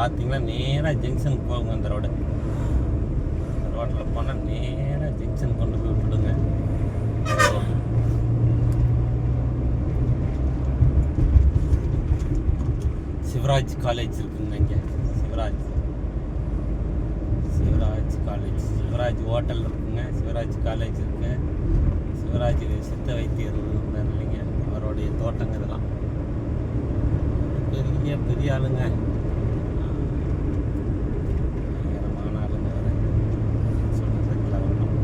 பார்த்தீங்கன்னா நேராக ஜங்ஷன் போகுங்க அந்த ரோடு அந்த ரோட்டில் போனால் நேராக ஜங்ஷன் கொண்டு போய் விட்டுடுங்க. சிவராஜ் காலேஜ் இருக்குங்க இங்கே. சிவராஜ். சிவராஜ் காலேஜ் சிவராஜ் ஹோட்டல் இருக்குங்க. சிவராஜ் காலேஜ் இருக்குங்க சிவராஜ் சித்த வைத்தியர் இருந்தார் இல்லைங்க. அவருடைய தோட்டங்க இதெல்லாம். பெரிய பெரிய ஆளுங்க பயங்கரமான ஆளுங்க அவரு. சொல்றதுக்குலாம் ஒண்ணும்.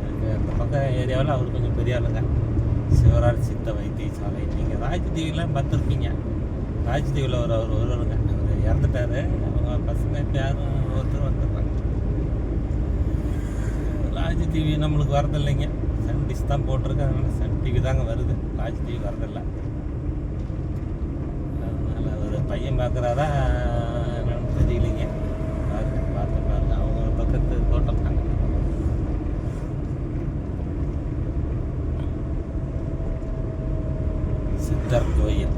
எனக்கு அந்த தேவையில்ல அவர் கொஞ்சம் பெரிய ஆளுங்க. சிவராஜ் சித்த வைத்தியசாலை நீங்கள் ராஜ்தீவிலாம் பார்த்துருப்பீங்க. ராஜ்தீவில் ஒரு அவர் ஒருவருங்க. அவர் இறந்துட்டாரு. அவங்க பசங்க இப்போ யாரும் ஒருத்தர் வந்துடுறாங்க ராஜ்தீவி டிவி நம்மளுக்கு வரதில்லைங்க. சன் டிஷ் தான் போட்டிருக்கு. அதனால் சன் டிவி தாங்க வருது. ராஜ் டிவி வரதில்லை. அதனால் அவர் பையன் பார்க்குறாரா என்னன்னு தெரியலைங்க பாருங்க பார்த்து பாருங்க அவங்க பக்கத்து தோட்டம் தாங்க சித்தர் கோயில்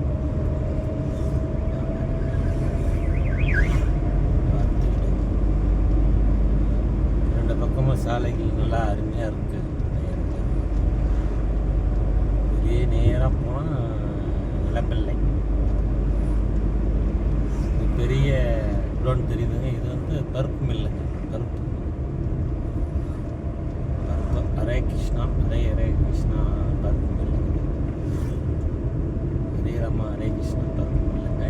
ரெண்டு பக்கமும் சாலைகள் நல்லா அருமையாக இருக்கு. இதே நேராக போனால் இளம்பிள்ளை இது பெரிய குடோன் தெரியுதுங்க. இது வந்து பருப்பு மில்லுங்க பருப்பு பருப்பு ஹரே கிருஷ்ணா. ஹரே ஹரே கிருஷ்ணா. பருப்பு மில்லுங்க ஹரே ராமா ஹரே கிருஷ்ணா பருப்பு மில்லுங்க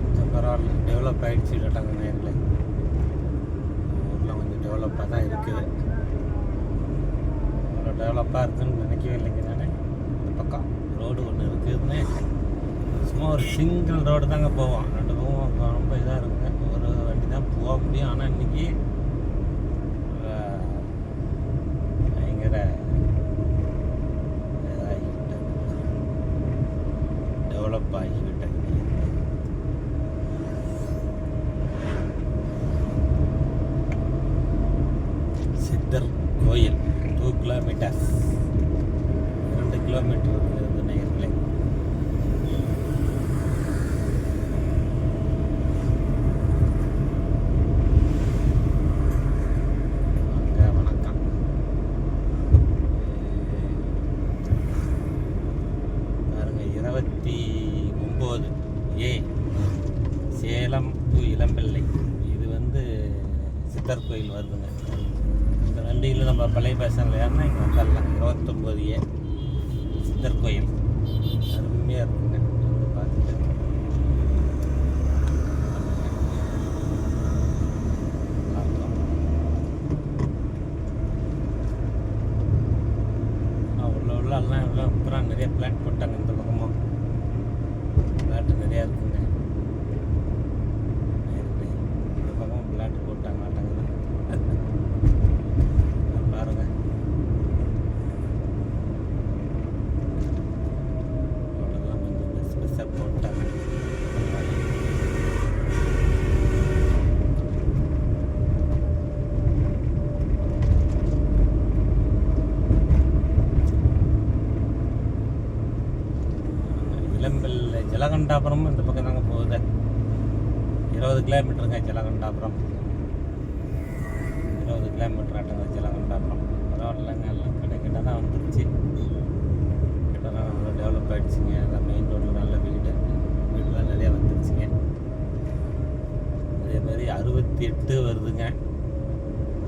கொஞ்சம் பரவாயில்ல டெவலப் ஆகிடுச்சு கேட்டாங்க நேரில் ஊரில் கொஞ்சம் டெவலப்பாக தான் இருக்குது அவ்வளோ டெவலப்பாக இருக்குதுன்னு நினைக்கவே இல்லைங்க நான் இந்த பக்கம் ரோடு ஒன்று இருக்குதுன்னு சும்மா ஒரு சிங்கிள் ரோடு தாங்க போவோம் ரெண்டு போவோம் ரொம்ப இதாக இருக்குங்க ஒரு வண்டி தான் போக முடியும் ஆனால் இன்றைக்கி கோயில் டூ கிலோமீட்டர்ஸ் இரண்டு கிலோமீட்டர் இருந்து நேரில் வணக்கம். பாருங்க இருபத்தி ஒம்பது ஏ சேலம் டு இளம்பிள்ளை. இது வந்து சித்தர் கோயில் வருதுங்க. வண்டியில் நம்ம பழைய பேசனில் ஏறினா இங்கே வந்துடலாம் இருபத்தொம்போது ஏ சித்தர் கோயில். அருமையாக இருக்குங்க வந்து பார்த்துட்டு நல்லா இருக்கும். ஆ, உள்ள உள்ள எல்லாம் எல்லாம் அப்புறம் நிறைய பிளாட் போட்டாங்க இந்த பக்கமும் பிளாட் நிறையா இருக்குங்க நேர்ல. இந்த பக்கம் பிளாட் போட்டாங்க மாட்டாங்க பாருங்க அவ்வளோதான் கொஞ்சம் பெருசு பெருசாக போட்டாங்க இளம்பிள்ளை ஜலகண்டாபுரமும் இந்த பக்கம் தாங்க போகுது. இருபது கிலோமீட்டருங்க ஜலகண்டாபுரம் இருபது கிலோமீட்டர் ஆட்டங்க ஜலகண்டாபுரம் பரவாயில்லைங்க எல்லாம் கிடைக்கிட்ட தான் வந்துருச்சு. கிட்ட தான் நல்லா டெவலப் ஆகிடுச்சிங்க எல்லாம் மெயின் ரோட்டில் நல்ல வீடு. வீடுலாம் நிறையா வந்துருச்சுங்க. அதே மாதிரி அறுபத்தி எட்டு வருதுங்க.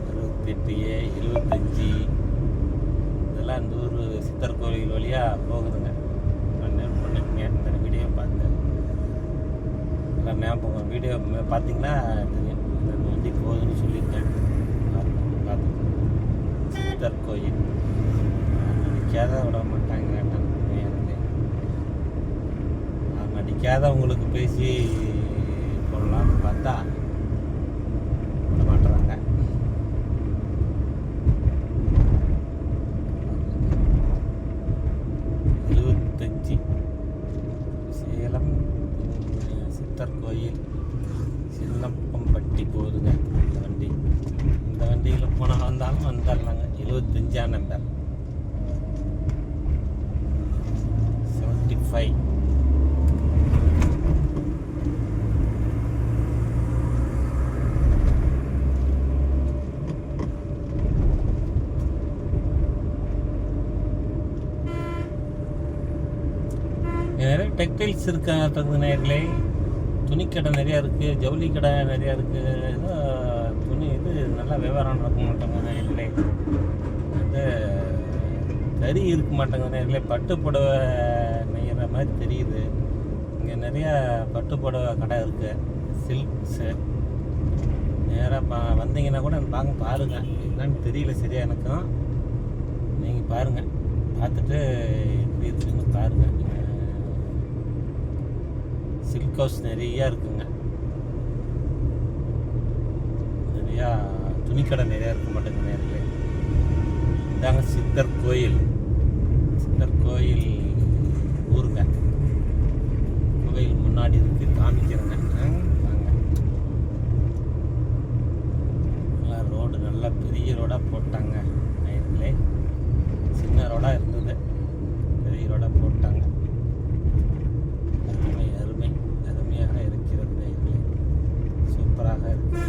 அறுபத்தி எட்டு ஏ இருபத்தஞ்சி. இதெல்லாம் இந்த ஊர் சித்தர் கோவில் வழியாக போகுதுங்க. நான் நோட் பண்ணிக்கங்க இந்த வீடியோ பார்த்தேன் மேம் ஞாபகம் வீடியோ பார்த்தீங்கன்னா தெரியும் இந்த வண்டி போகுதுன்னு சொல்லியிருக்கேன். பார்த்து சித்தர் கோயில். நடிக்காத விட மாட்டாங்க நேரில். நான் நடிக்காதவங்களுக்கு பேசி போடலாம்னு பார்த்தா விட மாட்டுறாங்க எழுபத்தஞ்சி சேலம் அஹ், சித்தர் கோயில் சின்னப்பம்பட்டி போகுதுங்க இந்த வண்டி இருந்தாலும் வந்துடலாங்க. எழுபத்தஞ்சாம் நம்பர். செவன்ட்டி ஃபைவ் நிறைய டெக்டைல்ஸ் இருக்காங்க நேரில் துணிக்கடை நிறையா இருக்குது ஜவுளி கடை நிறையா இருக்குது இது நல்லா விவரம் நடக்க மாட்டேங்குது நேர்களே வந்து தறி இருக்க மாட்டேங்குது நேர்களே பட்டு புடவை நெய்கிற மாதிரி தெரியுது. இங்கே நிறையா பட்டு புடவை கடை இருக்குது சில்க்ஸு. நேராக பா வந்தீங்கன்னா கூட வாங்க பாருங்கள் என்னன்னு தெரியல சரியா எனக்கும் நீங்கள் பாருங்கள் பார்த்துட்டு எப்படி இருக்குங்க பாருங்கள் சில்க் ஹவுஸ் நிறையா இருக்குங்க. நிறையா துணிக்கடை நிறையா இருக்க மாட்டேங்குது நேரில் இதாங்க சித்தர் கோயில். சித்தர் கோயில் ஊருங்க. கோயில் முன்னாடி இருக்கு காமிக்கிறேங்க. வாங்க. நல்லா ரோடு நல்லா பெரிய ரோடாக போட்டாங்க நேரில் சின்ன ரோடாக இருக்கு பெரிய ரோடாக போட்டாங்க அருமை அருமை அருமையாக இருக்கிறது நேயர்களே சூப்பராக இருக்கு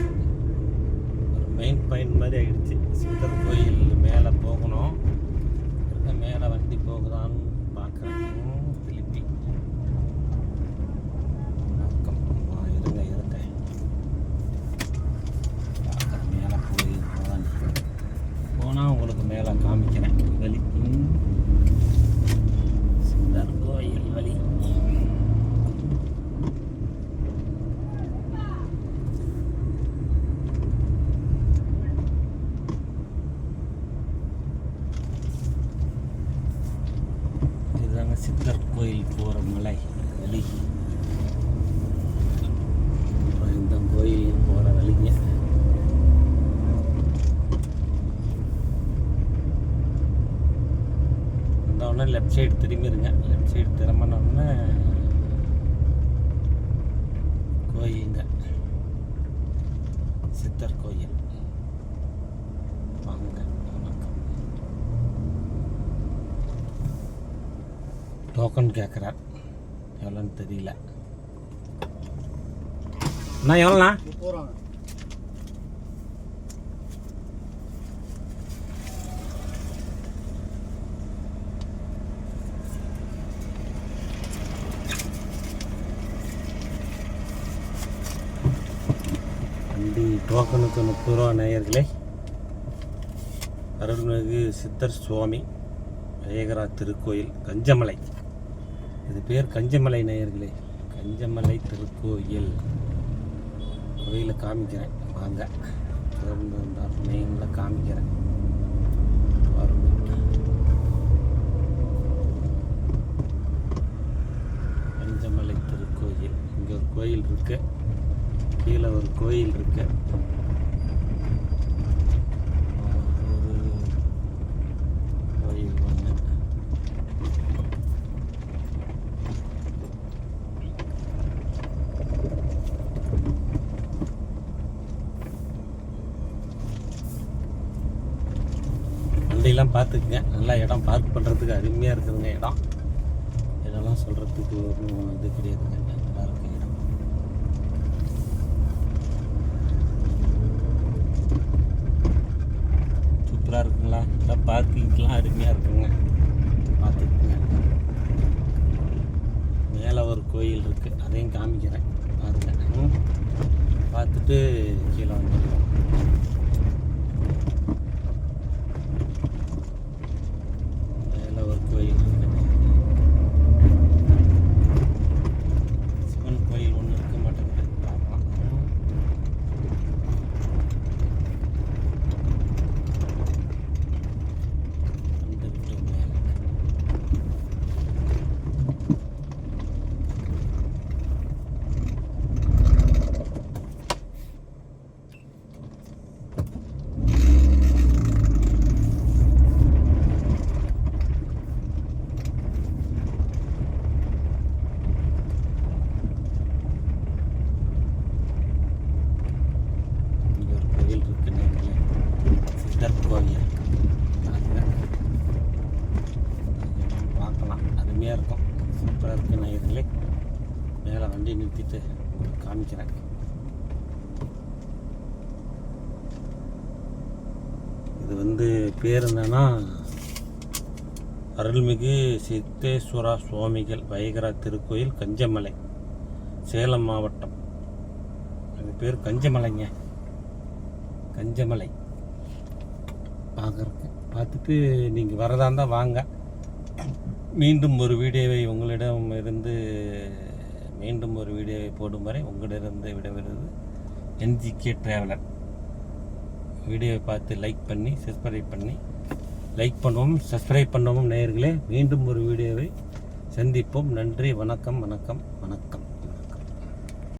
ஒரு மெயின் பாயிண்ட் மாதிரி ஆயிடுச்சு சித்தர் கோயில் மேலே போகணும் இருக்க மேலே வண்டி போகுதான்னு பார்க்குறேன் திருப்பி வணக்கம் ஆ, இருங்க இருங்க பார்க்குறேன் மேலே போய் போதான் போனால் உங்களுக்கு மேலே காமிக்கிறேன் வழி ம். சித்தர் கோயில் வழி இதுதாங்க சித்தர் கோயில் போகிற மலை வழி அப்புறம் இந்த கோயில் போகிற வழிங்க. வந்தோடனே லெஃப்ட் சைடு திரும்பிடுங்க லெஃப்ட் சைடு திரும்பினோடனே கோயிலுங்க. சித்தர் கோயில். வாங்க வணக்கம் டோக்கன் கேட்குறார் எவ்வளோன்னு தெரியல. அண்ணா எவ்வளோண்ணா? போகிறாங்க வண்டி டோக்கனுக்கு முப்பது ரூபா நேயர்களே. அருள்மிகு சித்தர் சுவாமி வேகரா திருக்கோயில் கஞ்சமலை. இது பேர் கஞ்சமலை நேயர்களே. கஞ்சமலை திருக்கோயில். கோயிலை காமிக்கிறேன். வாங்க. திறந்து இருந்தால் மெயினில் காமிக்கிறேன். கஞ்சமலை திருக்கோயில். இங்கே ஒரு கோயில் இருக்கு. கீழே ஒரு கோயில் இருக்கு ஒரு கோயில் ஒன்று எல்லாம் பார்த்துக்குங்க. நல்லா இடம் பார்க் பண்ணுறதுக்கு அருமையாக இருக்குதுங்க இடம். இதெல்லாம் சொல்கிறதுக்கு ஒன்றும் இது கிடையாதுங்க. நல்லா இருக்கு இடம். சூப்பராக இருக்குங்களா? நல்லா பார்க்கிங்லாம் அருமையாக இருக்குங்க. பார்த்துக்குங்க. மேலே ஒரு கோயில் இருக்குது அதையும் காமிக்கிறேன். பாருங்க. பார்த்துட்டு கீழே வந்துடுவோம் மேலே ஒரு கோயில் இருக்கு சிவன் கோயில் ஒன்று இருக்க மாட்டேங்குது பார்க்கலாம் ம். வந்துட்டு மேலே இங்கே ஒரு கோயில் இருக்கு நேர்களே சித்தர் வண்டி நிறுத்திட்டு உங்களுக்கு காமிக்கிறேன் இது வந்து பேர் என்னன்னா அருள்மிகு சித்தேஸ்வரா சுவாமிகள் வைகரா திருக்கோயில் கஞ்சமலை சேலம் மாவட்டம். அது பேர் கஞ்சமலைங்க. கஞ்சமலை. பார்க்குறக்கு பார்த்துட்டு நீங்கள் வரதா இருந்தால் வாங்க. மீண்டும் ஒரு வீடியோவை உங்களிடம் இருந்து மீண்டும் ஒரு வீடியோவை போடும் வரை உங்களிடமிருந்து விடைபெறுவது என்ஜிகே ட்ராவலர் வீடியோவை பார்த்து லைக் பண்ணி சப்ஸ்கிரைப் பண்ணி லைக் பண்ணுவோம் சப்ஸ்கிரைப் பண்ணவும் நேயர்களே. மீண்டும் ஒரு வீடியோவை சந்திப்போம். நன்றி வணக்கம் வணக்கம் வணக்கம்.